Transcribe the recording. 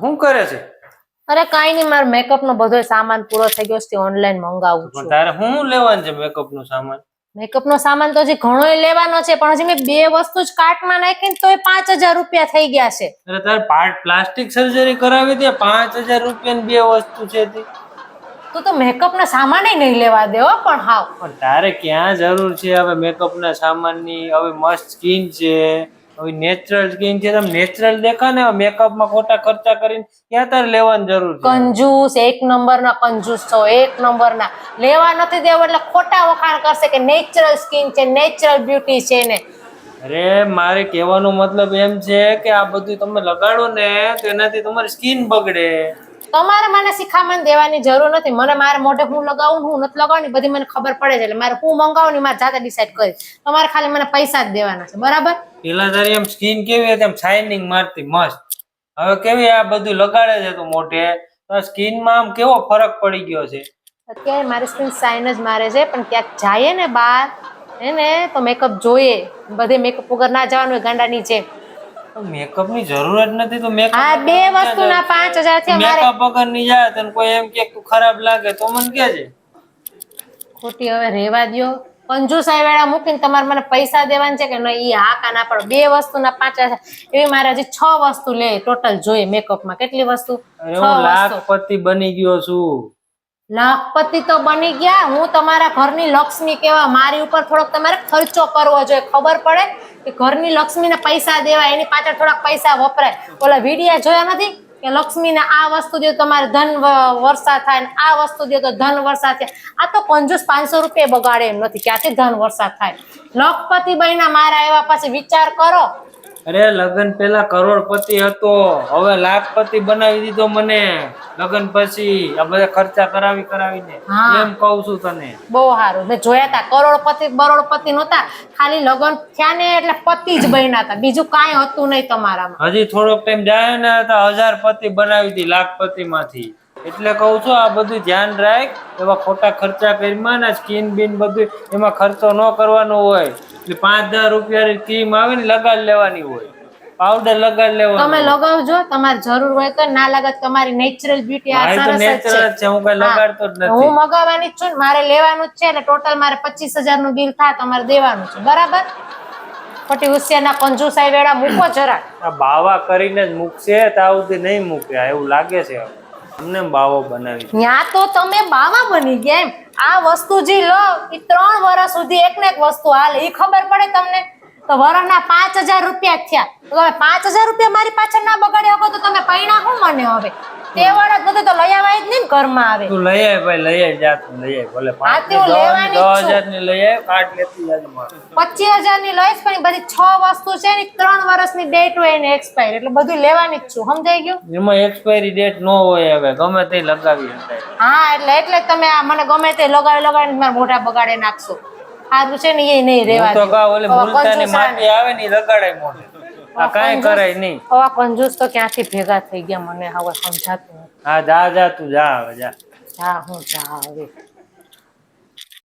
શું કરે છે? અરે કાંઈ નહીં મારો મેકઅપ નો બધો સામાન પૂરો થઈ ગયો છે ઓનલાઈન મંગાવું છું. તારે શું લેવાનું છે મેકઅપનું સામાન? મેકઅપ નો સામાન તો હજી ઘણોય લેવાનો છે પણ હજી મેં બે વસ્તુ જ કાર્ટમાં નાખી તો પાંચ હજાર રૂપિયા થઈ ગયા છે. અરે તારે પાર્ટ પ્લાસ્ટિક સર્જરી કરાવી દે પાંચ હજાર રૂપિયાની બે વસ્તુ છે તો. તું મેકઅપ ના સામાન નહીં લેવા દેવો પણ હાવ. પણ તારે ક્યાં જરૂર છે હવે મેકઅપ ના સામાનની? હવે મસ્ત સ્કીન છે. હવે નેચરલ સ્કિન છે તમે નેચરલ દેખા ને મેકઅપમાં ખોટા ખર્ચા કરીને ક્યાં તાર લેવાની જરૂર છે? કંજૂસ એક નંબર ના કંજૂસ છો એક નંબર ના લેવા નથી દેવા એટલે ખોટા વખાણ કરશે કે નેચરલ સ્કિન છે નેચરલ બ્યુટી છે ને. અરે મારે કહેવાનો મતલબ એમ છે કે આ બધું તમે લગાડો ને તો એનાથી તમારી સ્કિન બગડે. તમારે મને શિખામણ દેવાની જરૂર નથી. મને મારે મોઢે હું લગાવું હું નથી લગાવવાની બધી મને ખબર પડે છે. એટલે મારે હું મંગાવું મારે જાતે ડિસાઈડ કરી. તમારે ખાલી મને પૈસા જ દેવાના છે. બરાબર? પેલા તારી એમ સ્કીન કેવી હતી? એમ શાઇનિંગ મારતી મસ્ત. હવે કેવી આ બધું લગાડે છે તું મોઢે? તો સ્કીનમાં આમ કેવો ફરક પડી ગયો છે? અત્યારે મારી સ્કીન સાઇન જ મારે છે પણ ક્યાંક જાય ને બહાર હે ને તો મેકઅપ જોઈએ. બધે મેકઅપ વગર ના જવાનું હોય ગાંડાની જેમ મેકઅપની જરૂર જ નથી તો મેકઅપ આ બે વસ્તુના પાંચ હજાર છે મારે. મેકઅપ વગરની જાય તને કોઈ એમ કે તું ખરાબ લાગે તો મને કહેજે ખોટી હવે રેવા દ્યો. સાહેબ વેળા મૂકીને તમારે મને પૈસા દેવાના છે કે નહીં ઈ હા કા ના પણ બે વસ્તુના પાંચ એવી મારે હજી છ વસ્તુ લે ટોટલ જોઈએ મેકઅપમાં કેટલી વસ્તુ? અરે છ વસ્તુ. લાખપતિ બની ગયો છું. લાખપતિ તો બની ગયા. હું તમારા ઘરની લક્ષ્મી કેવા મારી ઉપર થોડોક તમારે ખર્ચો કરવો જોઈએ. ખબર પડે? કે ઘરની લક્ષ્મીને પૈસા દેવાય, એની પાછળ થોડાક પૈસા વપરાય. ઓલા વિડિયા જોયા નથી કે લક્ષ્મીને આ વસ્તુ દે તમારે ધન વર્ષા થાય ને આ વસ્તુ દે તો ધન વર્ષા થાય. આ તો કંજૂસ પાંચસો રૂપિયા બગાડે એમ નથી, ક્યાંથી ધન વર્ષા થાય? લખપતિ બન્યા મારા એવા પછી વિચાર કરો. અરે લગ્ન પેલા કરોડપતિ હતો, હવે લાખપતિ બનાવી દીધો મને. લગ્ન પછી આ બધા ખર્ચા કરાવી કરાવીને એમ કહું છું તને. બહુ સારું. મેં જોયા હતા કરોડપતિ બરોડપતિ નહોતા. ખાલી લગન થયા ને એટલે પતિ જ બન્યા હતા બીજું કાંઈ હતું નહીં તમારામાં. હજી થોડોક ટાઈમ જાય ને તો હજાર પતિ બનાવી હતી લાખપતિ માંથી એટલે કહું છું આ બધું ધ્યાન રાખ. એવા ખોટા ખર્ચા કરીમાં ને સ્કીન બીન બધું એમાં ખર્ચો ન કરવાનો હોય. એટલે પાંચ હજાર રૂપિયાની સ્કીમ આવે ને લગાડી લેવાની હોય. પાવડર લગાડ લેવો તમે લગાવજો તમારે જરૂર હોય તો ના લાગત તમારી નેચરલ બ્યુટી આ સરસ નેચરલ છે. હું કઈ લગાડતો જ હું મગાવવાની જ છું મારે લેવાનું જ છે એટલે ટોટલ મારે પચીસ હજારનું બિલ થાય તમારે દેવાનું છે. બરાબર? ખોટી હોશિયારના કંજુસાઈ વેળા મૂકો જરા આ બાવા કરીને જ મૂકશે તાવથી નહીં મૂકે. એવું લાગે છે અમને બાવો બનાવી. ત્યાં તો તમે બાવા બની ગયા એમ. આ વસ્તુ જે લો એ ત્રણ વર્ષ સુધી એક ને એક વસ્તુ હાલ. એ ખબર પડે તમને? તો વરના પાંચ હજાર રૂપિયા થયા. તો તમે પાંચ હજાર રૂપિયા મારી પાછળ ના બગાડ્યા શકો તો તમે પૈણા હું મને હવે? તે વાળા જ બધું તો લઈ આવાય જ નહીં ઘરમાં આવે. તું લઈ આય ભાઈ લઈ આય જા તું લઈ આય. ભલે પાંચ. હજારની લઈ આય કાર્ડ લેતી જાજે મારે. પચીસ હજારની લઈશ પણ બધી છ વસ્તુ છે ને ત્રણ વર્ષની ડેટ હોય ને એક્સપાયર એટલે બધું લેવાની જ છું. સમજાઈ ગયું? એમાં એક્સપાયરી ડેટ ન હોય હવે ગમે તે લગાવી હા એટલે એટલે તમે આ મને ગમે તે લગાવી લગાવી મારા મોઢા બગાડે નાખશો. સારું છે ને એ નહીં રેવા તો દો. ઓલે ભૂલતા ને માટી આવે ને લગાડાય મોઢે. આ કાઈ કરાય નહીં. હવે કંજૂસ તો ક્યાંથી ભેગા થઈ ગયા મને હવે સમજાતું હા જા જા તું જા હવે જા. જા હું જા હવે.